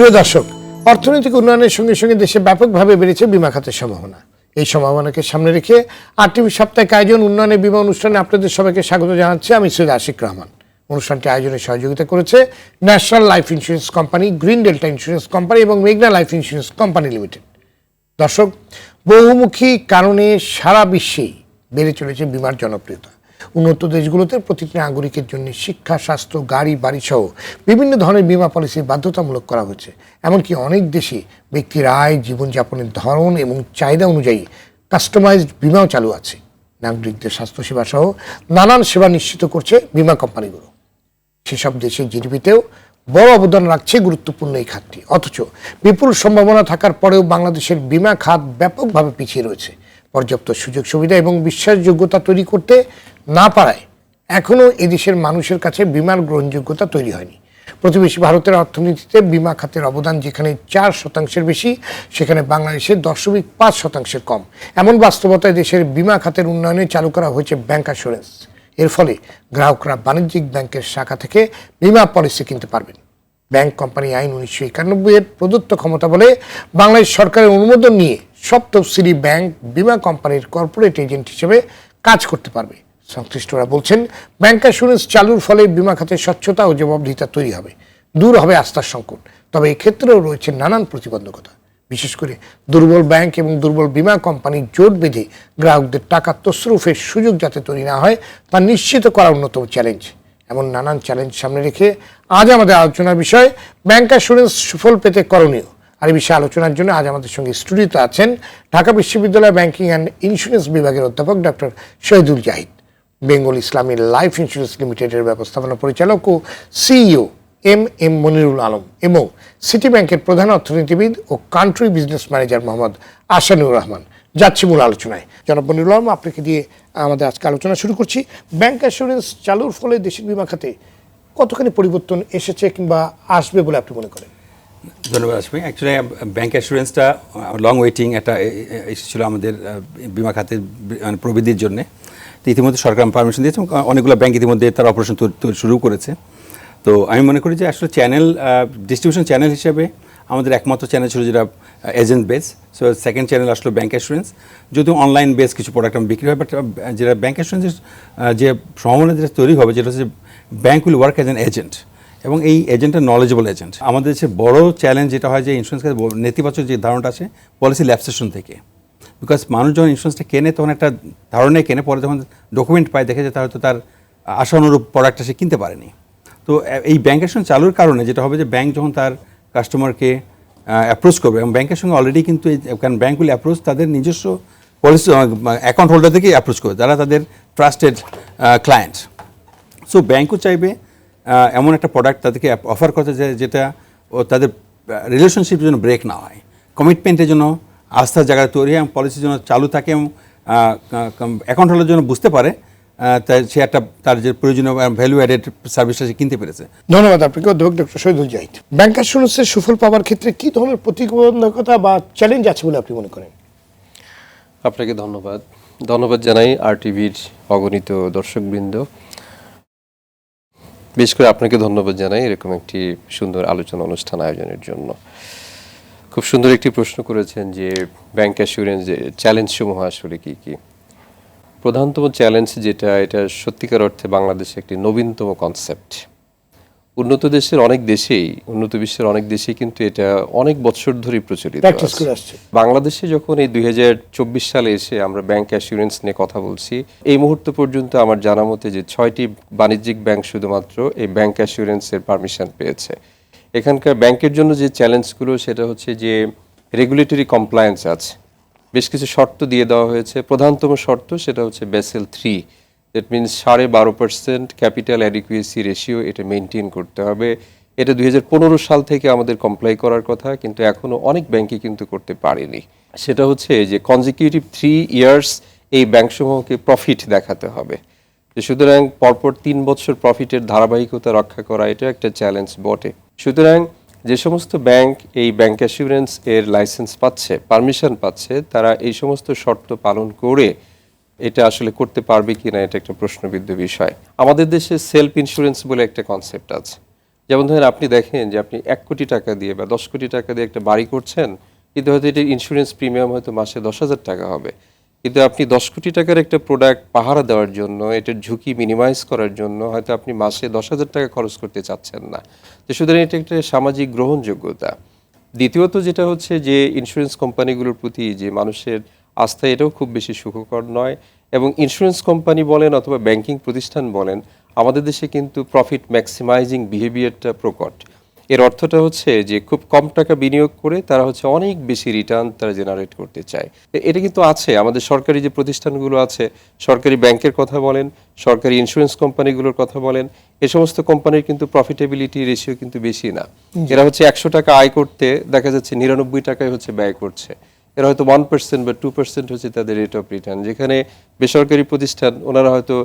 প্রিয় দর্শক, অর্থনৈতিক উন্নয়নের সঙ্গে সঙ্গে দেশে ব্যাপকভাবে বেড়েছে বিমা খাতের সম্ভাবনা। এই সম্ভাবনাকে সামনে রেখে আর টিভি সাপ্তাহিক আয়োজন উন্নয়নের বিমা অনুষ্ঠানে আপনাদের সবাইকে স্বাগত জানাচ্ছি। আমি সৈয়দ আশিক রহমান। অনুষ্ঠানটি আয়োজনে সহযোগিতা করেছে national life insurance company, green delta insurance company এবং মেঘনা লাইফ ইন্স্যুরেন্স কোম্পানি লিমিটেড। দর্শক, বহুমুখী কারণে সারা বিশ্বেই বেড়ে চলেছে বিমার জনপ্রিয়তা। উন্নত দেশগুলোতে প্রতিটি নাগরিকের জন্য শিক্ষা, স্বাস্থ্য, গাড়ি, বাড়ি সহ বিভিন্ন ধরনের বিমা পলিসি বাধ্যতামূলক করা হয়েছে। এমনকি অনেক দেশে ব্যক্তির আয়, জীবনযাপনের ধরন এবং চাহিদা অনুযায়ী কাস্টমাইজড বিমাও চালু আছে। নাগরিকদের স্বাস্থ্যসেবা সহ নানান সেবা নিশ্চিত করছে বিমা কোম্পানিগুলো। সেসব দেশের জিডিপিতেও বড় অবদান রাখছে গুরুত্বপূর্ণ এই খাতটি। অথচ বিপুল সম্ভাবনা থাকার পরেও বাংলাদেশের বিমা খাত ব্যাপকভাবে পিছিয়ে রয়েছে। পর্যাপ্ত সুযোগ সুবিধা এবং বিশ্বাসযোগ্যতা তৈরি করতে না পারায় এখনও এদেশের মানুষের কাছে বিমার গ্রহণযোগ্যতা তৈরি হয়নি। প্রতিবেশী ভারতের অর্থনীতিতে বিমা খাতের অবদান যেখানে চার শতাংশের বেশি, সেখানে বাংলাদেশের দশমিক পাঁচ শতাংশের কম। এমন বাস্তবতায় দেশের বিমা খাতের উন্নয়নে চালু করা হয়েছে ব্যাংক অ্যাসুরেন্স এর ফলে গ্রাহকরা বাণিজ্যিক ব্যাংকের শাখা থেকে বিমা পলিসি কিনতে পারবেন। ব্যাংক কোম্পানি আইন উনিশশো একানব্বই এর প্রদত্ত ক্ষমতা বলে বাংলাদেশ সরকারের অনুমোদন নিয়ে সব ব্যাংক বিমা কোম্পানির কর্পোরেট এজেন্ট হিসেবে কাজ করতে পারবে। সংশ্লিষ্টরা বলছেন ব্যাংক অ্যাসুরেন্স চালুর ফলে বিমা খাতের স্বচ্ছতা ও জবাবদিহিতা তৈরি হবে। দূর হবে আস্থার সংকট। তবে এক্ষেত্রেও রয়েছে নানান প্রতিবন্ধকতা। বিশেষ করে দুর্বল ব্যাংক এবং দুর্বল বিমা কোম্পানি জোট বেঁধে গ্রাহকদের টাকা তসরুফের সুযোগ যাতে তৈরি না হয়, তা নিশ্চিত করা অন্যতম চ্যালেঞ্জ এমন নানান চ্যালেঞ্জ সামনে রেখে আজ আমাদের আলোচনার বিষয় ব্যাংক অ্যাসুরেন্স সুফল পেতে করণীয়। আর এই বিষয়ে আলোচনার জন্য আজ আমাদের সঙ্গে স্টুডিওতে আছেন ঢাকা বিশ্ববিদ্যালয় ব্যাংকিং অ্যান্ড ইন্স্যুরেন্স বিভাগের অধ্যাপক ডক্টর শহীদুল জাহিদ। বেঙ্গল ইসলামী লাইফ ইন্স্যুরেন্স লিমিটেডের ব্যবস্থাপনা পরিচালক ও CEO M M Monirul Alam এবং সিটি ব্যাংকের প্রধান অর্থনীতিবিদ ও country business manager Mohammad Asanur Rahman. যাচ্ছি মূল আলোচনায়। জনাব মনিরুল আলম, আপনাকে দিয়ে আমাদের আজকে আলোচনা শুরু করছি। ব্যাংক অ্যাসুরেন্স চালুর ফলে দেশের বিমা খাতে কতখানি পরিবর্তন এসেছে কিংবা আসবে বলে আপনি মনে করেন? ধন্যবাদ আসমি অ্যাকচুয়ালি ব্যাংক অ্যাসুরেন্সটা লং ওয়েটিং একটা এসেছিল আমাদের বিমা খাতের মানে প্রবৃদ্ধির জন্য। তো ইতিমধ্যে সরকার পারমিশন দিয়েছে অনেকগুলো ব্যাংক ইতিমধ্যে তার অপারেশন শুরু করেছে। তো আমি মনে করি যে আসলে চ্যানেল ডিস্ট্রিবিউশন চ্যানেল হিসেবে আমাদের একমাত্র চ্যানেল ছিল যেটা agent base so second channel আসলো ব্যাংক অ্যাসুরেন্স যদিও অনলাইন বেস কিছু প্রোডাক্ট আমি বিক্রি হয় বাট যেটা ব্যাংক অ্যাসুরেন্সের যে সম্ভাবনা যেটা তৈরি হবে, যেটা হচ্ছে bank will work as an agent এবং এই এজেন্টটা নলেজেবল এজেন্ট আমাদের দেশের বড় চ্যালেঞ্জ যেটা হয় যে ইন্স্যুরেন্স নেতিবাচক যে ধারণাটা আছে পলিসি ল্যাপসেশন থেকে। বিকজ মানুষ যখন ইন্স্যুরেন্সটা কেনে, তখন একটা ধারণায় কেনে। পরে যখন ডকুমেন্ট পায়, দেখে যে তার হয়তো তার আশানুরূপ প্রোডাক্টটা সে কিনতে পারেনি। তো এই ব্যাংকের সঙ্গে চালুর কারণে যেটা হবে যে ব্যাংক যখন তার কাস্টমারকে অ্যাপ্রোচ করবে, এবং ব্যাংকের সঙ্গে অলরেডি কিন্তু এই, কারণ ব্যাংকগুলি অ্যাপ্রোচ তাদের নিজস্ব পলিসি অ্যাকাউন্ট হোল্ডার থেকেই অ্যাপ্রোচ করে যারা তাদের ট্রাস্টেড ক্লায়েন্ট সো ব্যাংকও চাইবে এমন একটা প্রোডাক্ট তাদেরকে অফার করতে যেটা ও তাদের রিলেশনশিপের জন্য ব্রেক না হয়। কমিটমেন্টের জন্য আস্থার জায়গায় তৈরি হয় এবং পলিসির জন্য চালু থাকে এবং অ্যাকাউন্ট হোল্ডার জন্য বুঝতে পারে তাই সে একটা তার যে প্রয়োজনীয় ভ্যালু অ্যাডেড সার্ভিসটা সে কিনতে পেরেছে। ধন্যবাদ আপনাকে অধ্যাপক ডক্টর শহীদুল জাহিদ। ব্যাংক অ্যাসুরেন্সের সুফল পাওয়ার ক্ষেত্রে কি ধরনের প্রতিবন্ধকতা বা চ্যালেঞ্জ আছে বলে আপনি মনে করেন? আপনাকে ধন্যবাদ। ধন্যবাদ জানাই আর টিভির অগণিত দর্শকবৃন্দ। বিশেষ করে আপনাকে ধন্যবাদ জানাই এরকম একটি সুন্দর আলোচনা অনুষ্ঠান আয়োজনের জন্য। খুব সুন্দর একটি প্রশ্ন করেছেন যে ব্যাংক অ্যাসুরেন্স যে চ্যালেঞ্জ সমূহ আসলে কি কি? প্রধানতম চ্যালেঞ্জ যেটা এটা সত্যিকার অর্থে বাংলাদেশে একটি নবীনতম কনসেপ্ট উন্নত দেশের অনেক দেশেই উন্নত বিশ্বের অনেক দেশেই কিন্তু এটা অনেক বছর ধরেই প্রচলিত বাংলাদেশে যখন এই দুই হাজার চব্বিশ সালে এসে আমরা ব্যাংক অ্যাসুরেন্স নিয়ে কথা বলছি এই মুহূর্ত পর্যন্ত আমার জানা মতে যে ছয়টি বাণিজ্যিক ব্যাংক শুধুমাত্র এই ব্যাংক অ্যাসুরেন্সের পারমিশন পেয়েছে। এখানকার ব্যাংকের জন্য যে চ্যালেঞ্জগুলো, সেটা হচ্ছে যে রেগুলেটরি কমপ্লায়েন্স আছে। বেশ কিছু শর্ত দিয়ে দেওয়া হয়েছে। প্রধানতম শর্ত সেটা হচ্ছে বেসেল থ্রি দ্যাট মিনস সাড়ে বারো পার্সেন্ট ক্যাপিটাল অ্যাডিকুয়েসি রেশিও এটা মেনটেন করতে হবে। এটা দুই হাজার পনেরো সাল থেকে আমাদের কমপ্লাই করার কথা, কিন্তু এখনও অনেক ব্যাংকই কিন্তু করতে পারেনি। সেটা হচ্ছে যে কনজিকিউটিভ থ্রি ইয়ার্স এই ব্যাংকসমূহকে প্রফিট দেখাতে হবে। সুতরাং পরপর তিন বছর প্রফিটের ধারাবাহিকতা রক্ষা করা এটা একটা চ্যালেঞ্জ বটে। সুতরাং যে সমস্ত ব্যাংক এই ব্যাংক অ্যাসুরেন্স এর লাইসেন্স পাচ্ছে পারমিশন পাচ্ছে, তারা এই সমস্ত শর্ত পালন করে এটা আসলে করতে পারবে কিনা এটা একটা প্রশ্নবিদ্ধ বিষয়। আমাদের দেশে সেলফ ইন্স্যুরেন্স বলে একটা কনসেপ্ট আছে। যেমন ধরেন আপনি দেখেন যে আপনি এক কোটি টাকা দিয়ে বা দশ কোটি টাকা দিয়ে একটা বাড়ি করছেন, কিন্তু হয়তো এটির ইন্স্যুরেন্স প্রিমিয়াম হয়তো মাসে দশ হাজার টাকা হবে। কিন্তু আপনি দশ কোটি টাকার একটা প্রোডাক্ট পাহারা দেওয়ার জন্য, এটার ঝুঁকি মিনিমাইজ করার জন্য হয়তো আপনি মাসে দশ হাজার টাকা খরচ করতে চাচ্ছেন না। তো সুতরাং এটা একটা সামাজিক গ্রহণযোগ্যতা। দ্বিতীয়ত যেটা হচ্ছে যে ইন্স্যুরেন্স কোম্পানিগুলোর প্রতি যে মানুষের আস্থা, এটাও খুব বেশি সুখকর নয় এবং ইন্স্যুরেন্স কোম্পানি বলেন অথবা ব্যাংকিং প্রতিষ্ঠান বলেন, আমাদের দেশে কিন্তু প্রফিট ম্যাক্সিমাইজিং বিহেভিয়ারটা প্রকট। এর অর্থটা হচ্ছে যে খুব কম টাকা বিনিয়োগ করে তারা হচ্ছে অনেক বেশি রিটার্ন তারা জেনারেট করতে চায়। এটা কিন্তু আছে আমাদের সরকারি যে প্রতিষ্ঠানগুলো আছে সরকারি ব্যাংকের কথা বলেন সরকারি ইন্স্যুরেন্স কোম্পানিগুলোর কথা বলেন এ সমস্ত কোম্পানির কিন্তু প্রফিটেবিলিটি রেশিও কিন্তু বেশি না। এরা হচ্ছে একশো টাকা আয় করতে দেখা যাচ্ছে নিরানব্বই টাকায় হচ্ছে ব্যয় করছে। এরা হয়তো ওয়ান পার্সেন্ট বা টু পার্সেন্ট হচ্ছে তাদের রেট অফ রিটার্ন যেখানে বেসরকারি প্রতিষ্ঠান ওনারা হয়তো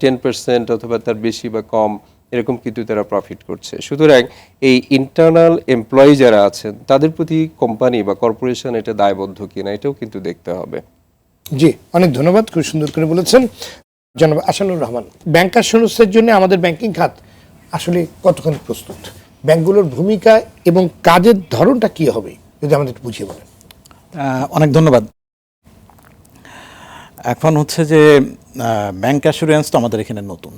টেন পার্সেন্ট অথবা তার বেশি বা কম এরকম কিন্তু তারা প্রফিট করছে। সুতরাং এই ইন্টারনাল এমপ্লয়ি যারা আছেন তাদের প্রতি কোম্পানি বা কর্পোরেশন এটা দায়বদ্ধ কিনা এটাও কিন্তু দেখতে হবে। জি অনেক ধন্যবাদ খুব সুন্দর করে বলেছেন। জনাব আসানুর রহমান ব্যাংকার সংস্থার জন্য আমাদের ব্যাংকিং খাত আসলে কতখানি প্রস্তুত? ব্যাংকগুলোর ভূমিকা এবং কাজের ধরনটা কি হবে যদি আমাদের একটু বুঝিয়ে বলেন। অনেক ধন্যবাদ। এখন হচ্ছে যে ব্যাংক অ্যাসুরেন্স তো আমাদের এখানে নতুন।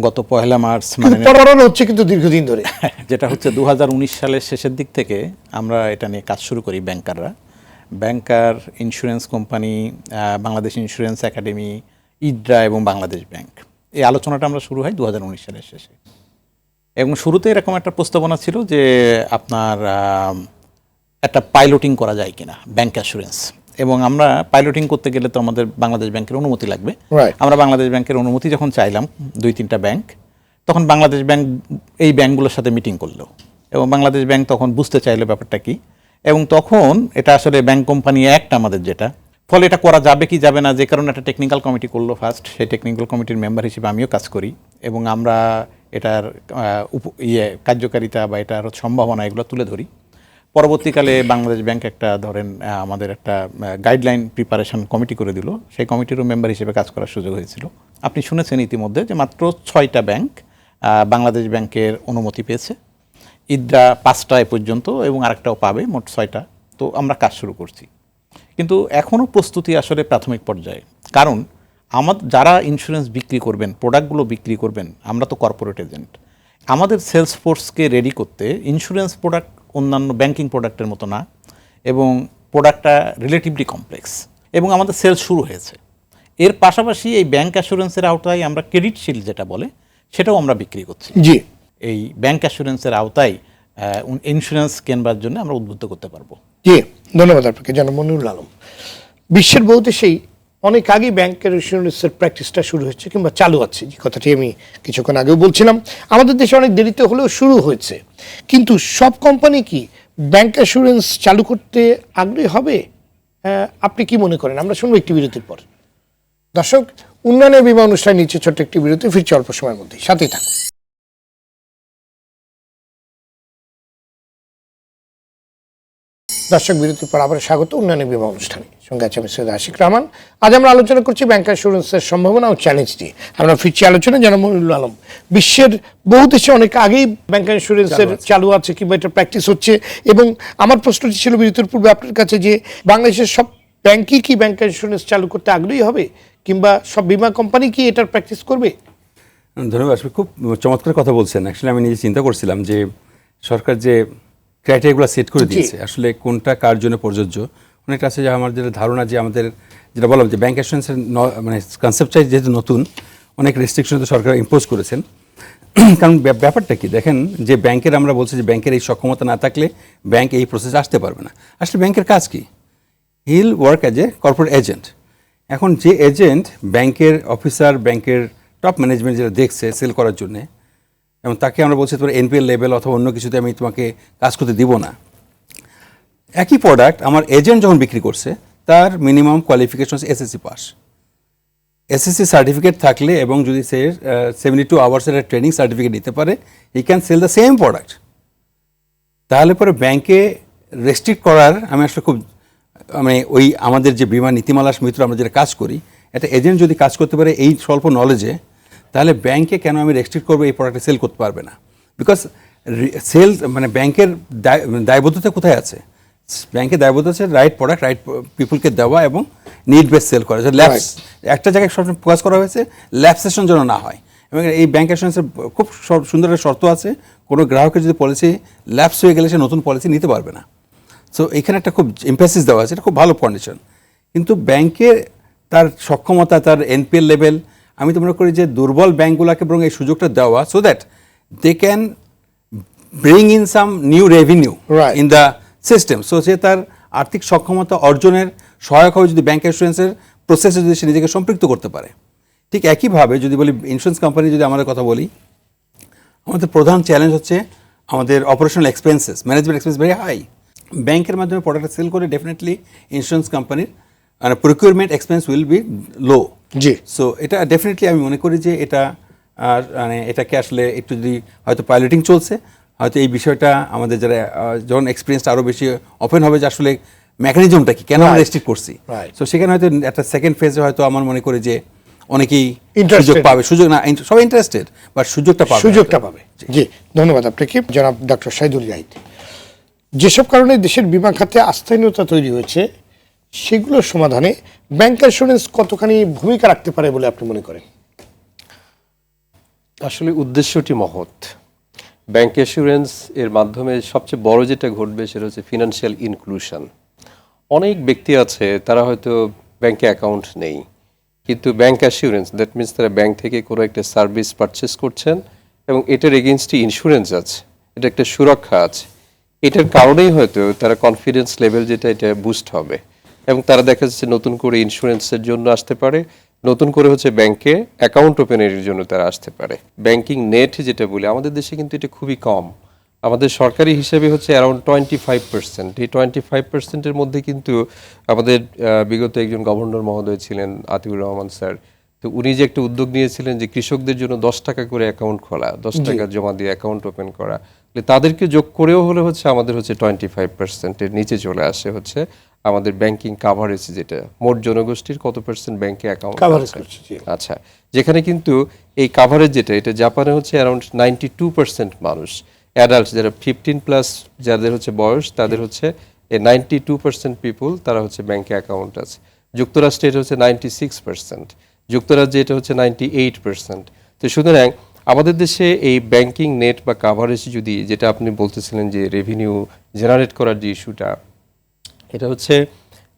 গত পয়লা মার্চ মানে পড়ানো হচ্ছে কিন্তু দীর্ঘদিন ধরে। যেটা হচ্ছে দু হাজার উনিশ সালের শেষের দিক থেকে আমরা এটা নিয়ে কাজ শুরু করি ব্যাংকাররা। Banker insurance company Bangladesh insurance academy IDRA এবং বাংলাদেশ ব্যাংক। এই আলোচনাটা আমরা শুরু হয় দু হাজার উনিশ সালের শেষে। এবং শুরুতে এরকম একটা প্রস্তাবনা ছিল যে আপনার একটা পাইলটিং করা যায় কিনা ব্যাংক অ্যাসুরেন্স এবং আমরা পাইলটিং করতে গেলে তো আমাদের বাংলাদেশ ব্যাংকের অনুমতি লাগবে। আমরা বাংলাদেশ ব্যাংকের অনুমতি যখন চাইলাম দুই তিনটা ব্যাংক তখন বাংলাদেশ ব্যাংক এই ব্যাংকগুলোর সাথে মিটিং করল। এবং বাংলাদেশ ব্যাংক তখন বুঝতে চাইলো ব্যাপারটা কি। এবং তখন এটা আসলে ব্যাংক কোম্পানি অ্যাক্ট আমাদের যেটা। ফলে এটা করা যাবে কি যাবে না যে কারণে একটা টেকনিক্যাল কমিটি করল ফার্স্ট সেই টেকনিক্যাল কমিটির মেম্বার হিসেবে আমিও কাজ করি। এবং আমরা এটার ইয়ে কার্যকারিতা বা এটার সম্ভাবনা এগুলো তুলে ধরি। পরবর্তীকালে বাংলাদেশ ব্যাংক একটা, ধরেন আমাদের একটা গাইডলাইন প্রিপারেশন কমিটি করে দিল। সেই কমিটিরও মেম্বার হিসেবে কাজ করার সুযোগ হয়েছিল। আপনি শুনেছেন ইতিমধ্যে যে মাত্র ছয়টা ব্যাংক বাংলাদেশ ব্যাংকের অনুমতি পেয়েছে। ইদ্রা পাঁচটা এ পর্যন্ত এবং আরেকটাও পাবে মোট ছয়টা। তো আমরা কাজ শুরু করছি। কিন্তু এখনও প্রস্তুতি আসলে প্রাথমিক পর্যায়ে। কারণ আমার যারা ইন্স্যুরেন্স বিক্রি করবেন প্রোডাক্টগুলো বিক্রি করবেন, আমরা তো কর্পোরেট এজেন্ট আমাদের সেলস ফোর্সকে রেডি করতে ইন্স্যুরেন্স প্রোডাক্ট অন্যান্য ব্যাংকিং প্রোডাক্টের মতো না এবং প্রোডাক্টটা রিলেটিভলি কমপ্লেক্স এবং আমাদের সেলস শুরু হয়েছে। এর পাশাপাশি এই ব্যাংক অ্যাসুরেন্সের আওতায় আমরা ক্রেডিট শিল্ড যেটা বলে সেটাও আমরা বিক্রি করছি। জি। এই ব্যাংক অ্যাসুরেন্সের আওতায় ইন্স্যুরেন্স কেনবার জন্য আমরা উদ্বুদ্ধ করতে পারব। জি ধন্যবাদ আপনাকে। জনাব মনিরুল আলম বিশ্বের বহু দেশেই অনেক আগেই ব্যাংকের ইন্স্যুরেন্সের প্র্যাকটিসটা শুরু হয়েছে কিংবা চালু আছে, যে কথাটি আমি কিছুক্ষণ আগেও বলছিলাম। আমাদের দেশে অনেক দেরিতে হলেও শুরু হয়েছে। কিন্তু সব কোম্পানি কি ব্যাংক অ্যাসুরেন্স চালু করতে আগ্রহী হবে? আপনি কি মনে করেন? আমরা শুনব একটি বিরতির পর। দর্শক, উন্নয়নের বিমা অনুষ্ঠান নিচ্ছে ছোট্ট একটি বিরতি, ফিরছে অল্প সময়ের মধ্যে সাথেই থাকুন। দর্শক বিরতির পর আবার স্বাগত উন্নয়নের বিমা অনুষ্ঠানে। সঙ্গে আছে আমি সৈয়দ আশিক রহমান আজ আমরা আলোচনা করছি ব্যাংক ইন্স্যুরেন্সের সম্ভাবনা ও চ্যালেঞ্জ নিয়ে আমরা ফিরছি আলোচনা যেন মনিরুল আলম। বিশ্বের বহু দেশে অনেক আগেই ব্যাংক ইন্স্যুরেন্সের চালু আছে। কিংবা এটা প্র্যাকটিস হচ্ছে। এবং আমার প্রশ্নটি ছিল বিরতির পূর্বে আপনার কাছে যে বাংলাদেশের সব ব্যাংকই কি ব্যাংক ইন্স্যুরেন্স চালু করতে আগ্রহী হবে? কিংবা সব বিমা কোম্পানি কি এটার প্র্যাকটিস করবে? ধন্যবাদ খুব চমৎকার কথা বলছেন। অ্যাকচুয়ালি আমি নিজে চিন্তা করছিলাম যে সরকার যে ক্রাইটেরিয়াগুলো সেট করে দিয়েছে। আসলে কোনটা কার জন্য প্রযোজ্য? অনেকটা আছে যে আমার যেটা ধারণা যে আমাদের যেটা বললাম যে ব্যাংক অ্যাসুরেন্সের মানে কনসেপ্টটাই যেহেতু নতুন অনেক রেস্ট্রিকশন তো সরকার ইম্পোজ করেছেন। কারণ ব্যাপ- ব্যাপারটা কি? দেখেন যে ব্যাংকের আমরা বলছি যে ব্যাংকের এই সক্ষমতা না থাকলে ব্যাংক এই প্রসেসে আসতে পারবে না। আসলে ব্যাংকের কাজ কি? He'll work as a corporate agent এখন যে এজেন্ট ব্যাংকের অফিসার ব্যাংকের টপ ম্যানেজমেন্ট যেটা দেখছে সেল করার জন্যে এবং তাকে আমরা বলছি তোমার এনপিএল লেভেল অথবা অন্য কিছুতে আমি তোমাকে কাজ করতে দিব না। একই প্রোডাক্ট আমার এজেন্ট যখন বিক্রি করছে, তার minimum qualification SSC pass SSC certificate থাকলে এবং যদি সে সেভেন্টি টু আওয়ার্সের ট্রেনিং সার্টিফিকেট নিতে পারে he can sell the same product তাহলে পরে ব্যাংকে রেস্ট্রিক্ট করার আমি আসলে খুব মানে ওই আমাদের যে বিমা নীতিমালা মিত্র আমরা যেটা কাজ করি, একটা এজেন্ট যদি কাজ করতে পারে এই স্বল্প নলেজে তাহলে ব্যাংকে কেন আমি রেস্ট্রিক্ট করব এই প্রোডাক্টটা সেল করতে পারবে না? বিকজ সেল মানে ব্যাংকের দায়- দায়বদ্ধতা কোথায় আছে? ব্যাংকের দায়বদ্ধতা আছে রাইট প্রোডাক্ট রাইট পিপুলকে দেওয়া এবং নিড বেস সেল করা ল্যাপস একটা জায়গায় সবসময় ফোকাস করা হয়েছে ল্যাপসেশন যেন না হয়। এবং এই ব্যাংক অ্যাসুরেন্সের খুব সুন্দর একটা শর্ত আছে কোনো গ্রাহকের যদি পলিসি ল্যাপস হয়ে গেলে সে নতুন পলিসি নিতে পারবে না। সো এখানে একটা খুব এমফেসিস দেওয়া আছে এটা খুব ভালো কন্ডিশন কিন্তু ব্যাংকের তার সক্ষমতা তার এনপিএল লেভেল আমি তো মনে করি যে দুর্বল ব্যাংকগুলোকে বরং এই সুযোগটা দেওয়া so that they can bring in some new revenue in the system so সে তার আর্থিক সক্ষমতা অর্জনের সহায়ক হবে যদি ব্যাংক ইন্স্যুরেন্সের প্রসেসে যদি সে নিজেকে সম্পৃক্ত করতে পারে। ঠিক একইভাবে যদি বলি ইন্স্যুরেন্স কোম্পানি যদি আমাদের কথা বলি আমাদের প্রধান চ্যালেঞ্জ হচ্ছে আমাদের operational expenses management expense very high ব্যাংকের মাধ্যমে প্রোডাক্টটা সেল করে ডেফিনেটলি ইন্স্যুরেন্স কোম্পানির মানে procurement expense will be low G. So এটা ডেফিনেটলি আমি মনে করি যে এটা আর মানে এটাকে আসলে একটু যদি হয়তো পাইলটিং চলছে হয়তো এই বিষয়টা আমাদের যারা যখন এক্সপিরিয়েন্স আরও বেশি ওপেন হবে যে আসলে মেকানিজমটা কি কেন আমরা. রেস্ট্রিক্ট করছি। সো সেখানে হয়তো একটা সেকেন্ড ফেজে হয়তো আমার মনে করি যে অনেকেই. সুযোগ পাবে। সুযোগ না সবাই ইন্টারেস্টেড বাট সুযোগটা পাবে। সুযোগটা পাবে। জি। ধন্যবাদ আপনাকে। জনাব ডক্টর সাইদুল জাহিদ যেসব কারণে দেশের বিমা খাতে আস্থাহীনতা তৈরি হয়েছে সেগুলোর সমাধানে ব্যাংক ইন্স্যুরেন্স কতখানি ভূমিকা রাখতে পারে বলে আপনি মনে করেন? আসলে উদ্দেশ্যটি মহৎ। ব্যাংক অ্যাসুরেন্স এর মাধ্যমে সবচেয়ে বড় যেটা ঘটবে সেটা হচ্ছে ফিনান্সিয়াল ইনক্লুশন অনেক ব্যক্তি আছে, তারা হয়তো ব্যাংকে অ্যাকাউন্ট নেই, কিন্তু ব্যাংক অ্যাসিউরেন্স দ্যাট মিনস তারা ব্যাংক থেকে কোনো একটা সার্ভিস পারচেস করছেন এবং এটার এগেনস্টে ইন্স্যুরেন্স আছে, এটা একটা সুরক্ষা আছে। এটার কারণেই হয়তো তারা কনফিডেন্স লেভেল যেটা, এটা বুস্ট হবে। এবং তারা দেখা যাচ্ছে নতুন করে ইন্স্যুরেন্সের জন্য আসতে পারে। নতুন করে হচ্ছে ব্যাংকে অ্যাকাউন্ট ওপেনের জন্য তারা আসতে পারে। ব্যাংকিং নেট যেটা বলি আমাদের দেশে কিন্তু এটা খুবই কম। আমাদের সরকারি হিসেবে হচ্ছে অ্যারাউন্ড টোয়েন্টি ফাইভ পার্সেন্ট এই টোয়েন্টি ফাইভ পার্সেন্টের মধ্যে কিন্তু আমাদের বিগত একজন গভর্নর মহোদয় ছিলেন আতিউর রহমান স্যার। তো উনি যে একটা উদ্যোগ নিয়েছিলেন যে কৃষকদের জন্য দশ টাকা করে অ্যাকাউন্ট খোলা দশ টাকা জমা দিয়ে অ্যাকাউন্ট ওপেন করা। তাদেরকে যোগ করেও হলে হচ্ছে আমাদের হচ্ছে টোয়েন্টি ফাইভ পার্সেন্টের নিচে চলে আসে হচ্ছে আমাদের ব্যাংকিং কাভারেজ যেটা মোট জনগোষ্ঠীর কত পার্সেন্ট ব্যাংকে অ্যাকাউন্ট কাভারেজ করছে, আচ্ছা যেখানে কিন্তু এই কাভারেজ যেটা এটা জাপানে হচ্ছে অ্যারাউন্ড নাইনটি টু পার্সেন্ট মানুষ। অ্যাডাল্ট যারা ফিফটিন প্লাস যাদের হচ্ছে বয়স তাদের হচ্ছে নাইনটি টু পার্সেন্ট পিপুল তারা হচ্ছে ব্যাংকে অ্যাকাউন্ট আছে। যুক্তরাষ্ট্রে এটা হচ্ছে নাইনটি সিক্স পার্সেন্ট যুক্তরাজ্যে এটা হচ্ছে নাইনটি এইট পার্সেন্ট তো সুতরাং আমাদের দেশে এই ব্যাংকিং নেট বা কাভারেজ যদি যেটা আপনি বলতেছিলেন যে রেভিনিউ জেনারেট করার যে ইস্যুটা এটা হচ্ছে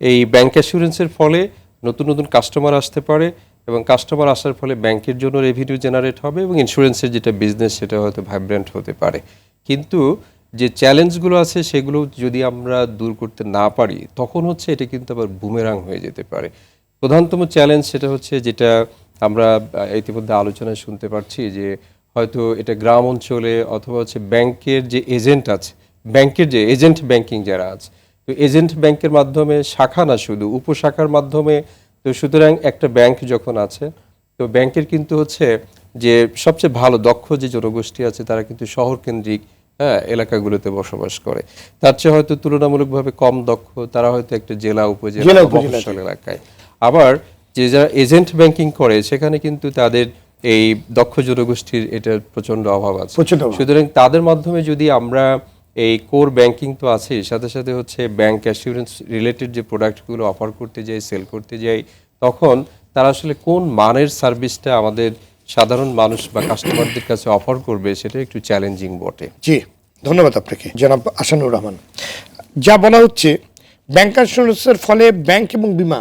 এই ব্যাংক অ্যাসুরেন্সের ফলে নতুন নতুন কাস্টমার আসতে পারে এবং কাস্টমার আসার ফলে ব্যাংকের জন্য রেভিনিউ জেনারেট হবে এবং ইন্স্যুরেন্সের যেটা বিজনেস সেটা হয়তো ভাইব্রেন্ট হতে পারে। কিন্তু যে চ্যালেঞ্জগুলো আছে সেগুলো যদি আমরা দূর করতে না পারি, তখন হচ্ছে এটা কিন্তু আবার বুমেরাং হয়ে যেতে পারে। প্রধানতম চ্যালেঞ্জ সেটা হচ্ছে যেটা আমরা ইতিমধ্যে আলোচনায় শুনতে পারছি যে হয়তো এটা গ্রাম অঞ্চলে অথবা হচ্ছে ব্যাংকের যে এজেন্ট আছে ব্যাংকের যে এজেন্ট ব্যাংকিং যারা আছে তো এজেন্ট ব্যাংকের মাধ্যমে শাখা না শুধু উপশাখার মাধ্যমে তো সুতরাং একটা ব্যাংক যখন আছে তো ব্যাংকের কিন্তু হচ্ছে যে সবচেয়ে ভালো দক্ষ যে জনগোষ্ঠী আছে তারা কিন্তু শহর কেন্দ্রিক হ্যাঁ এলাকাগুলোতে বসবাস করে। তার চেয়ে হয়তো তুলনামূলকভাবে কম দক্ষ তারা হয়তো একটা জেলা উপজেলা। মফস্বল এলাকায়। আবার যে যারা এজেন্ট ব্যাংকিং করে সেখানে কিন্তু তাদের এই দক্ষ জনগোষ্ঠীর এটার প্রচণ্ড অভাব আছে। সুতরাং তাদের মাধ্যমে যদি আমরা এই কোর ব্যাংকিং তো আছে সাথে সাথে হচ্ছে ব্যাংক অ্যাসিউরেন্স রিলেটেড যে প্রোডাক্টগুলো অফার করতে যাই সেল করতে যাই তখন তারা আসলে কোন মানের সার্ভিসটা আমাদের সাধারণ মানুষ বা কাস্টমারদের কাছে অফার করবে সেটা একটু চ্যালেঞ্জিং বটে। জি ধন্যবাদ আপনাকে। জনাব আসানুর রহমান যা বলা হচ্ছে ব্যাংক ইন্স্যুরেন্সের ফলে ব্যাংক এবং বিমা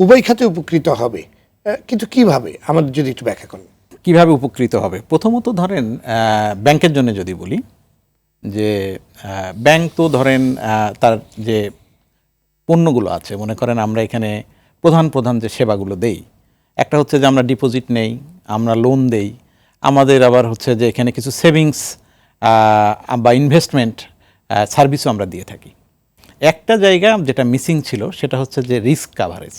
উভয় খাতে উপকৃত হবে। কিন্তু কীভাবে? আমাদের যদি একটু ব্যাখ্যা করেন। কীভাবে উপকৃত হবে? প্রথমত ধরেন ব্যাংকের জন্য যদি বলি যে ব্যাংক তো ধরেন তার যে পণ্যগুলো আছে, মনে করেন আমরা এখানে প্রধান প্রধান যে সেবাগুলো দেই, একটা হচ্ছে যে আমরা ডিপোজিট নেই, আমরা লোন দেই, আমাদের আবার হচ্ছে যে এখানে কিছু সেভিংস বা ইনভেস্টমেন্ট সার্ভিসও আমরা দিয়ে থাকি। একটা জায়গা যেটা মিসিং ছিল, সেটা হচ্ছে যে রিস্ক কাভারেজ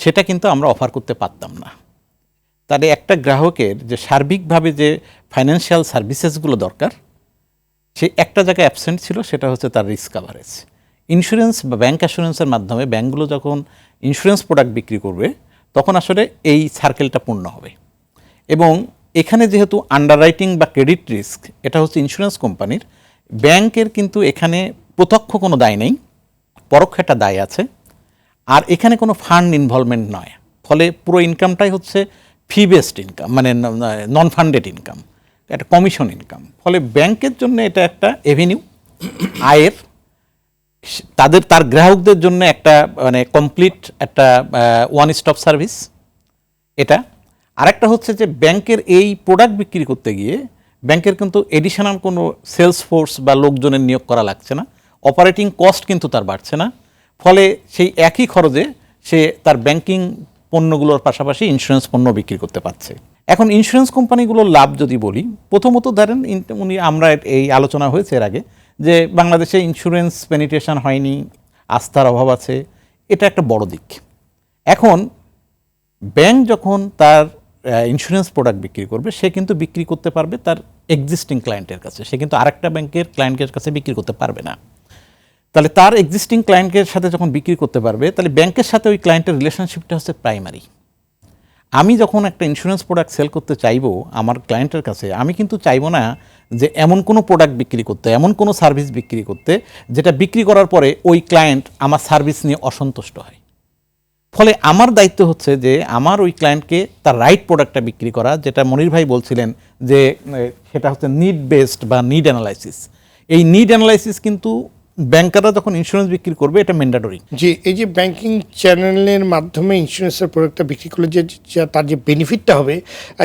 সেটা কিন্তু আমরা অফার করতে পারতাম না। তাহলে একটা গ্রাহকের যে সার্বিকভাবে যে ফাইন্যান্সিয়াল সার্ভিসেসগুলো দরকার সে একটা জায়গায় অ্যাবসেন্ট ছিল, সেটা হচ্ছে তার রিস্ক কাভারেজ ইন্স্যুরেন্স বা ব্যাংক অ্যাসুরেন্সের মাধ্যমে ব্যাংকগুলো যখন ইন্স্যুরেন্স প্রোডাক্ট বিক্রি করবে, তখন আসলে এই সার্কেলটা পূর্ণ হবে। এবং এখানে যেহেতু আন্ডাররাইটিং বা ক্রেডিট রিস্ক এটা হচ্ছে ইন্স্যুরেন্স কোম্পানির, ব্যাংকের কিন্তু এখানে প্রত্যক্ষ কোনো দায় নেই, পরোক্ষ একটা দায় আছে, আর এখানে কোনো ফান্ড ইনভলভমেন্ট নয়। ফলে পুরো ইনকামটাই হচ্ছে ফি বেসড ইনকাম মানে নন ফান্ডেড ইনকাম একটা কমিশন ইনকাম ফলে ব্যাংকের জন্য এটা একটা এভিনিউ আয়ের, তাদের, তার গ্রাহকদের জন্য একটা মানে কমপ্লিট একটা ওয়ান স্টপ সার্ভিস এটা। আরেকটা হচ্ছে যে ব্যাংকের এই প্রোডাক্ট বিক্রি করতে গিয়ে ব্যাংকের কিন্তু এডিশনাল কোনো সেলস ফোর্স বা লোকজনের নিয়োগ করা লাগছে না। অপারেটিং কস্ট কিন্তু তার বাড়ছে না। ফলে সেই একই খরচে সে তার ব্যাংকিং পণ্যগুলোর পাশাপাশি ইন্স্যুরেন্স পণ্য বিক্রি করতে পারছে। এখন ইন্স্যুরেন্স কোম্পানিগুলোর লাভ যদি বলি, প্রথমত ধরেন উনি আমরা এই আলোচনা হয়েছে এর আগে, যে বাংলাদেশে ইন্স্যুরেন্স পেনিট্রেশন হয়নি, আস্থার অভাব আছে, এটা একটা বড় দিক। এখন ব্যাংক যখন তার ইন্স্যুরেন্স প্রোডাক্ট বিক্রি করবে, সে কিন্তু বিক্রি করতে পারবে তার এক্সিস্টিং ক্লায়েন্টের কাছে। সে কিন্তু আরেকটা ব্যাংকের ক্লায়েন্টের কাছে বিক্রি করতে পারবে না। তাহলে তার এক্সিস্টিং ক্লায়েন্টের সাথে যখন বিক্রি করতে পারবে, তাহলে ব্যাংকের সাথে ওই ক্লায়েন্টের রিলেশনশিপটা হচ্ছে প্রাইমারি আমি যখন একটা ইন্স্যুরেন্স প্রোডাক্ট সেল করতে চাইব আমার ক্লায়েন্টের কাছে, আমি কিন্তু চাইব না যে এমন কোনো প্রোডাক্ট বিক্রি করতে, এমন কোনো সার্ভিস বিক্রি করতে, যেটা বিক্রি করার পরে ওই ক্লায়েন্ট আমার সার্ভিস নিয়ে অসন্তুষ্ট হয়। ফলে আমার দায়িত্ব হচ্ছে যে আমার ওই ক্লায়েন্টকে তার রাইট প্রোডাক্টটা বিক্রি করা, যেটা মনির ভাই বলছিলেন যে সেটা হচ্ছে নিড বেসড বা নিড অ্যানালাইসিস এই নিড অ্যানালাইসিস কিন্তু ব্যাংকাররা যখন ইন্স্যুরেন্স বিক্রি করবে, এটা ম্যান্ডাটরি যে এই যে ব্যাংকিং চ্যানেলের মাধ্যমে ইন্স্যুরেন্সের প্রোডাক্টটা বিক্রি করলে যে তার যে বেনিফিটটা হবে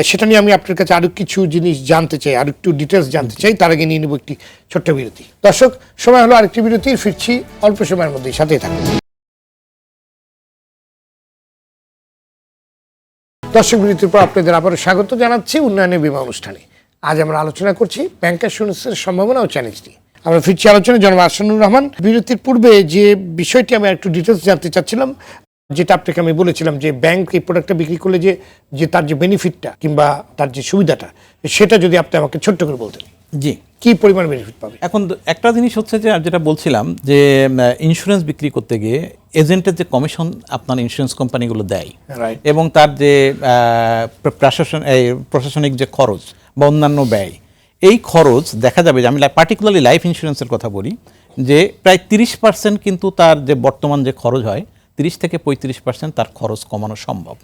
সেটা নিয়ে আমি আপনার কাছে আরও কিছু জিনিস জানতে চাই, আর একটু ডিটেলস জানতে চাই, তার আগে নিয়ে নেব একটি ছোট্ট বিরতি। দর্শক, সময় হলো আরেকটি বিরতি ফিরছি অল্প সময়ের মধ্যেই, সাথেই থাকুন। দর্শক, বিরতির পর আপনাদের আবারও স্বাগত জানাচ্ছি উন্নয়নের বিমা অনুষ্ঠানে। আজ আমরা আলোচনা করছি ব্যাংক অ্যাসুরেন্সের সম্ভাবনা ও চ্যালেঞ্জ চ্যালেঞ্জটি আমরা ফিরছি আলোচনায়। জনাব আসানুর রহমান বিরতির পূর্বে যে বিষয়টি আমি একটু ডিটেলস জানতে চাচ্ছিলাম যেটা আপনাকে আমি বলেছিলাম যে ব্যাংক এই প্রোডাক্টটা বিক্রি করলে যে যে তার যে বেনিফিটটা কিংবা তার যে সুবিধাটা সেটা যদি আপনি আমাকে ছোট্ট করে বলতেন। জি। কি পরিমাণ বেনিফিট পাবে? এখন একটা জিনিস হচ্ছে যে যেটা বলছিলাম যে ইন্স্যুরেন্স বিক্রি করতে গিয়ে এজেন্টের যে কমিশন আপনার ইন্স্যুরেন্স কোম্পানিগুলো দেয়. এবং তার যে প্রশাসন এই প্রশাসনিক যে খরচ বা অন্যান্য ব্যয় এই খরচ দেখা যাবে যে আমি পার্টিকুলারলি লাইফ ইন্স্যুরেন্সের কথা বলি, যে প্রায় তিরিশ পার্সেন্ট কিন্তু তার যে বর্তমান যে খরচ হয়, তিরিশ থেকে পঁয়ত্রিশ পার্সেন্ট তার খরচ কমানো সম্ভব।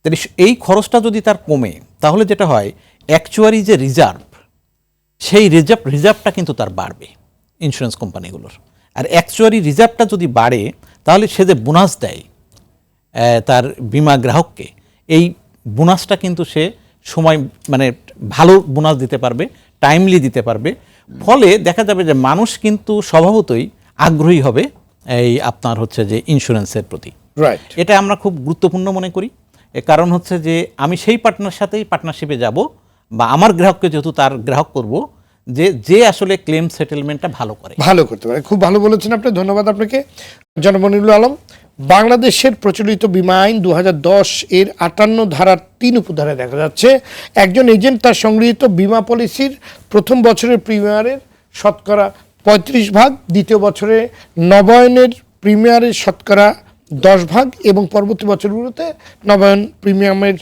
তাহলে এই খরচটা যদি তার কমে, তাহলে যেটা হয় অ্যাকচুয়ারি যে রিজার্ভ সেই রিজার্ভ রিজার্ভটা কিন্তু তার বাড়বে ইন্স্যুরেন্স কোম্পানিগুলোর আর অ্যাকচুয়ারি রিজার্ভটা যদি বাড়ে, তাহলে সে যে বোনাস দেয় তার বিমা গ্রাহককে, এই বোনাসটা কিন্তু সে সময় মানে ভালো বোনাস দিতে পারবে টাইমলি দিতে পারবে। ফলে দেখা যাবে যে মানুষ কিন্তু স্বভাবতই আগ্রহী হবে এই আপনার হচ্ছে যে ইন্স্যুরেন্সের প্রতি। রাইট এটা আমরা খুব গুরুত্বপূর্ণ মনে করি। কারণ হচ্ছে যে আমি সেই পার্টনার সাথেই পার্টনারশিপে যাব বা আমার গ্রাহককে যেহেতু তার গ্রাহক করব যে যে আসলে ক্লেম সেটেলমেন্টটা ভালো করে। ভালো করতে পারে। খুব ভালো বলেছেন আপনি। ধন্যবাদ আপনাকে। জনমনিরুল আলম বাংলাদেশের প্রচলিত বিমা আইন দু হাজার দশ এর আটান্ন ধারার তিন উপধারায় দেখা যাচ্ছে। একজন এজেন্ট তার সংগৃহীত বিমা পলিসির প্রথম বছরের প্রিমিয়ারের শতকরা পঁয়ত্রিশ ভাগ, দ্বিতীয় বছরে নবায়নের প্রিমিয়ারের শতকরা দশ ভাগ এবং পরবর্তী বছরগুলোতে নবায়ন প্রিমিয়ামের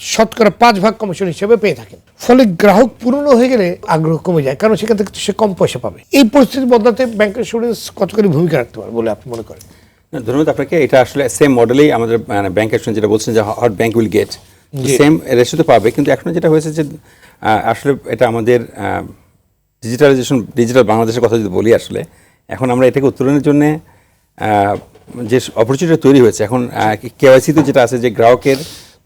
শতকরা পাঁচ ভাগ কমিশন হিসেবে পেয়ে থাকেন। ফলে গ্রাহক পুরনো হয়ে গেলে আগ্রহ কমে যায়, কারণ সেখান থেকে সে কম পয়সা পাবে। এই পরিস্থিতি বদলাতে ব্যাংক ইন্স্যুরেন্স কতখানি ভূমিকা রাখতে পারে বলে আপনি মনে করেন? ধন্যবাদ আপনাকে। এটা আসলে সেম মডেলেই আমাদের মানে ব্যাংক অ্যাকশন যেটা বলছেন যে hot bank will get same রেশিওতে পাবে কিন্তু এখন যেটা হয়েছে যে আসলে এটা আমাদের ডিজিটালাইজেশন ডিজিটাল বাংলাদেশের কথা যদি বলি আসলে এখন আমরা এটাকে উত্তোলনের জন্য যে অপরচুনিটি তৈরি হয়েছে এখন কেওয়াইসি তো যেটা আছে যে গ্রাহকের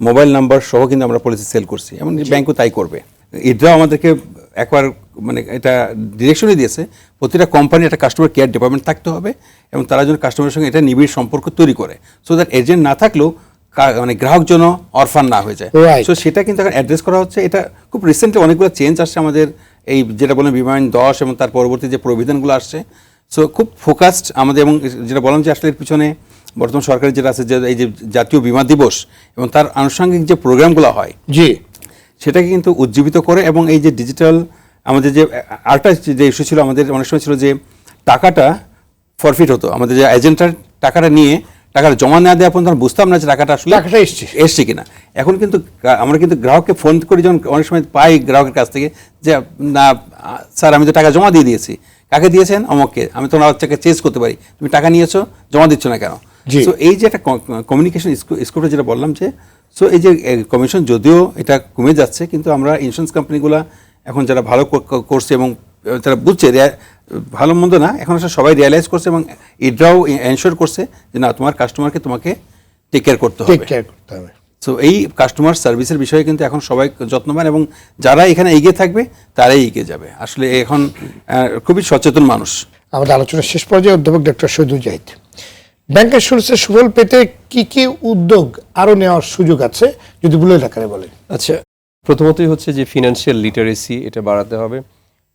মোবাইল নাম্বার সহ কিন্তু আমরা পলিসি সেল করছি এমন ব্যাংকও তাই করবে। এটাও আমাদেরকে একবার মানে এটা ডিরেকশনই দিয়েছে প্রতিটা কোম্পানি একটা কাস্টমার কেয়ার ডিপার্টমেন্ট থাকতে হবে এবং তারা যেন কাস্টমারের সঙ্গে এটা নিবিড় সম্পর্ক তৈরি করে সো দ্যাট এজেন্ট না থাকলেও মানে গ্রাহক যেন অরফান না হয়ে যায়। সো সেটা কিন্তু এখন অ্যাড্রেস করা হচ্ছে। এটা খুব রিসেন্টলি অনেকগুলো চেঞ্জ আসছে আমাদের এই যেটা বলেন বিমান দশ এবং তার পরবর্তী যে প্রবিধানগুলো আসছে। সো খুব ফোকাসড আমাদের এবং যেটা বললাম যে আসলে এর পিছনে বর্তমান সরকারের যেটা আছে যে এই যে জাতীয় বিমা দিবস এবং তার আনুষঙ্গিক যে প্রোগ্রামগুলো হয় জি। সেটাকে কিন্তু উজ্জীবিত করে এবং এই যে ডিজিটাল আমাদের যে আরেকটা যে ইস্যু ছিল আমাদের অনেক সময় ছিল যে টাকাটা ফরফিট হতো। আমাদের যে এজেন্টার টাকাটা নিয়ে টাকাটা জমা না দেওয়া পর্যন্ত আমরা বুঝতাম না যে টাকাটা আসলে টাকাটা এসছে। এসছে কিনা। এখন কিন্তু আমরা কিন্তু গ্রাহককে ফোন করি যখন অনেক সময় পাই গ্রাহকের কাছ থেকে যে না স্যার আমি তো টাকা জমা দিয়ে দিয়েছি। কাকে দিয়েছেন? অমককে আমি তো ওনার থেকে চেঞ্জ করতে পারি। তুমি টাকা নিয়েছো জমা দিচ্ছ না কেন। সো এই যে একটা কমিউনিকেশন স্কোপে যেটা বললাম যে সো এই যে কমিশন যদিও এটা কমে যাচ্ছে কিন্তু আমরা ইন্স্যুরেন্স কোম্পানিগুলো এখন যারা ভালো কর- কর- করছে এবং তারা বুঝছে ভালো মন্দ না এখন আসলে সবাই রিয়েলাইজ করছে এবং এটাও এনশোর করছে যে না তোমার কাস্টমারকে তোমাকে টেক কেয়ার করতে টেক হবে। কেয়ার করতে হবে। সো এই কাস্টমার সার্ভিসের বিষয়ে কিন্তু এখন সবাই যত্নবান এবং যারা এখানে এগিয়ে থাকবে তারাই এগিয়ে যাবে। আসলে এখন খুবই সচেতন মানুষ। আমাদের আলোচনার শেষ পর্যায়ে অধ্যাপক ডক্টর শহীদুল জাহিদ। ব্যাংকের সুরক্ষার সুফল পেতে কি কি উদ্যোগ আরও নেওয়ার সুযোগ আছে? যদি বুলেট আকারে বলেন। আচ্ছা প্রথমতই হচ্ছে যে ফিনান্সিয়াল লিটারেসি এটা বাড়াতে হবে।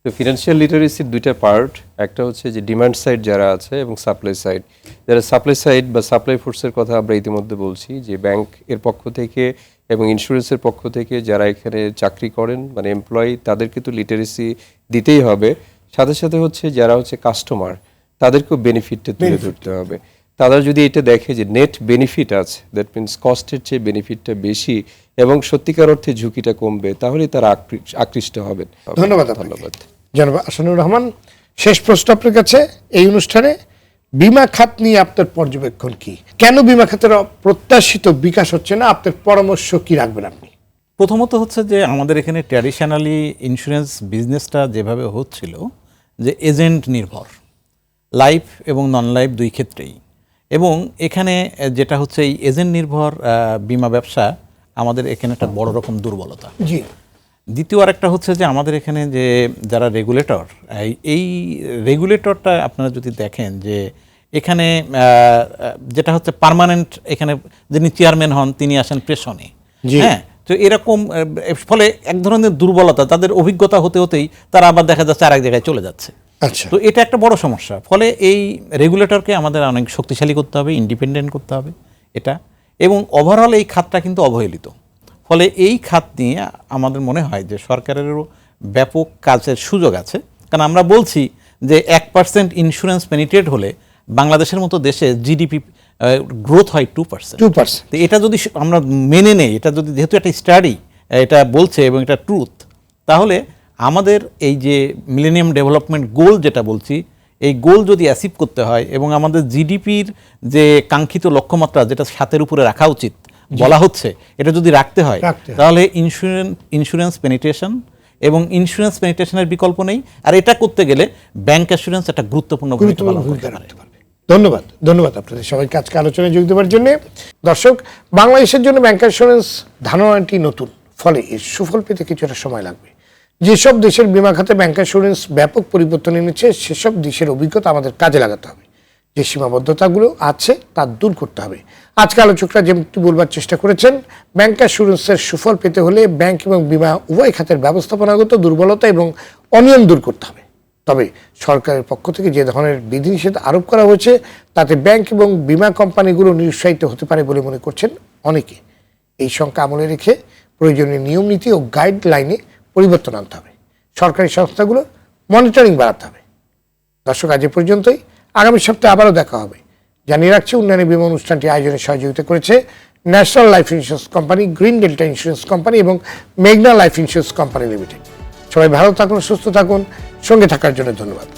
তো ফিনান্সিয়াল লিটারেসির দুইটা পার্ট একটা হচ্ছে যে ডিমান্ড সাইড যারা আছে এবং সাপ্লাই সাইড যারা সাপ্লাই সাইড বা সাপ্লাই ফোর্সের কথা আমরা ইতিমধ্যে বলছি যে ব্যাংক এর পক্ষ থেকে এবং ইন্স্যুরেন্সের পক্ষ থেকে যারা এখানে চাকরি করেন মানে এমপ্লয়ি তাদেরকে তো লিটারেসি দিতেই হবে। সাথে সাথে হচ্ছে যারা হচ্ছে কাস্টমার তাদেরকেও বেনিফিটটা তুলে ধরতে হবে। তারা যদি এটা দেখে যে নেট বেনিফিট আছে দ্যাট মিনস কস্টের চেয়ে বেনিফিটটা বেশি এবং সত্যিকার অর্থে ঝুঁকিটা কমবে তাহলে তারা আকৃ- আকৃষ্ট হবেন। ধন্যবাদ। ধন্যবাদ। জনাব আসানুর রহমান শেষ প্রশ্ন আপনার কাছে এই অনুষ্ঠানে বিমা খাত নিয়ে আপনার পর্যবেক্ষণ কি? কেন বিমা খাতের প্রত্যাশিত বিকাশ হচ্ছে না? আপনার পরামর্শ কি রাখবেন আপনি? প্রথমত হচ্ছে যে আমাদের এখানে ট্র্যাডিশনালি ইন্স্যুরেন্স বিজনেসটা যেভাবে হচ্ছিল যে এজেন্ট নির্ভর। লাইফ এবং নন লাইফ দুই ক্ষেত্রেই। এবং এখানে যেটা হচ্ছে এই এজেন্ট নির্ভর বিমা ব্যবসা আমাদের এখানে একটা বড় রকম দুর্বলতা। জি। দ্বিতীয় আরেকটা হচ্ছে যে আমাদের এখানে যে যারা রেগুলেটর এই রেগুলেটরটা আপনারা যদি দেখেন যে এখানে যেটা হচ্ছে পার্মানেন্ট এখানে যিনি চেয়ারম্যান হন তিনি আসেন প্রেশনে জি। হ্যাঁ? তো এরকম ফলে এক ধরনের দুর্বলতা তাদের অভিজ্ঞতা হতে হতেই তারা আবার দেখা যাচ্ছে আরেক জায়গায় চলে যাচ্ছে। আচ্ছা। তো এটা একটা বড় সমস্যা। ফলে এই রেগুলেটরকে আমাদের অনেক শক্তিশালী করতে হবে ইন্ডিপেন্ডেন্ট করতে হবে এটা। এবং ওভারঅল এই খাতটা কিন্তু অবহেলিত। ফলে এই খাত নিয়ে আমাদের মনে হয় যে সরকারেরও ব্যাপক কাজের সুযোগ আছে। কারণ আমরা বলছি যে এক পার্সেন্ট ইন্স্যুরেন্স পেনিট্রেট হলে বাংলাদেশের মতো দেশে জিডিপি গ্রোথ হয় টু পার্সেন্ট টু পার্সেন্ট তো এটা যদি আমরা মেনে নেই এটা যদি যেহেতু একটা স্টাডি এটা বলছে এবং এটা ট্রুথ তাহলে আমাদের এই যে মিলেনিয়াম ডেভেলপমেন্ট গোল যেটা বলছি এই গোল যদি অ্যাচিভ করতে হয় এবং আমাদের জিডিপির যে কাঙ্ক্ষিত লক্ষ্যমাত্রা যেটা সাতের উপরে রাখা উচিত বলা হচ্ছে এটা যদি রাখতে হয় তাহলে ইন্স্যুরেন্স ইন্স্যুরেন্স পেনিট্রেশন এবং ইন্স্যুরেন্স পেনিট্রেশনের বিকল্প নেই। আর এটা করতে গেলে ব্যাংক অ্যাসুরেন্স একটা গুরুত্বপূর্ণ ভূমিকা গুরুত্বপূর্ণ পালন করতে পারে। ধন্যবাদ ধন্যবাদ আপনাদের সবাইকে আজকে আলোচনায় যোগ দেওয়ার জন্য। দর্শক বাংলাদেশের জন্য ব্যাংক ইন্স্যুরেন্স ধারণাটি নতুন ফলে এর সুফল পেতে কিছুটা সময় লাগবে। যেসব দেশের বিমা খাতে ব্যাংক ইন্স্যুরেন্স ব্যাপক পরিবর্তন এনেছে, সেসব দেশের অভিজ্ঞতা আমাদের কাজে লাগাতে হবে। যে সীমাবদ্ধতাগুলো আছে, তা দূর করতে হবে। আজকে আলোচকরা যেমনটি বলবার চেষ্টা করেছেন ব্যাংক ইন্স্যুরেন্সের সুফল পেতে হলে ব্যাংক এবং বিমা উভয় খাতের ব্যবস্থাপনাগত দুর্বলতা এবং অনিয়ম দূর করতে হবে। তবে সরকারের পক্ষ থেকে যে ধরনের বিধিনিষেধ আরোপ করা হয়েছে, তাতে ব্যাংক এবং বিমা কোম্পানিগুলো নিরুৎসাহিত হতে পারে বলে মনে করছেন অনেকে। এই সংখ্যা আমলে রেখে প্রয়োজনীয় নিয়ম নীতি ও গাইডলাইনে পরিবর্তন আনতে হবে। সরকারি সংস্থাগুলো মনিটরিং বাড়াতে হবে। দর্শক, আজ পর্যন্তই। আগামী সপ্তাহে আবারও দেখা হবে। জানিয়ে রাখছে, উন্নয়ন বিমা অনুষ্ঠানটি আয়োজনে সহযোগিতা করেছে national life insurance company green delta insurance company এবং মেঘনা লাইফ ইন্স্যুরেন্স কোম্পানি লিমিটেড সবাই ভালো থাকুন, সুস্থ থাকুন। সঙ্গে থাকার জন্য ধন্যবাদ।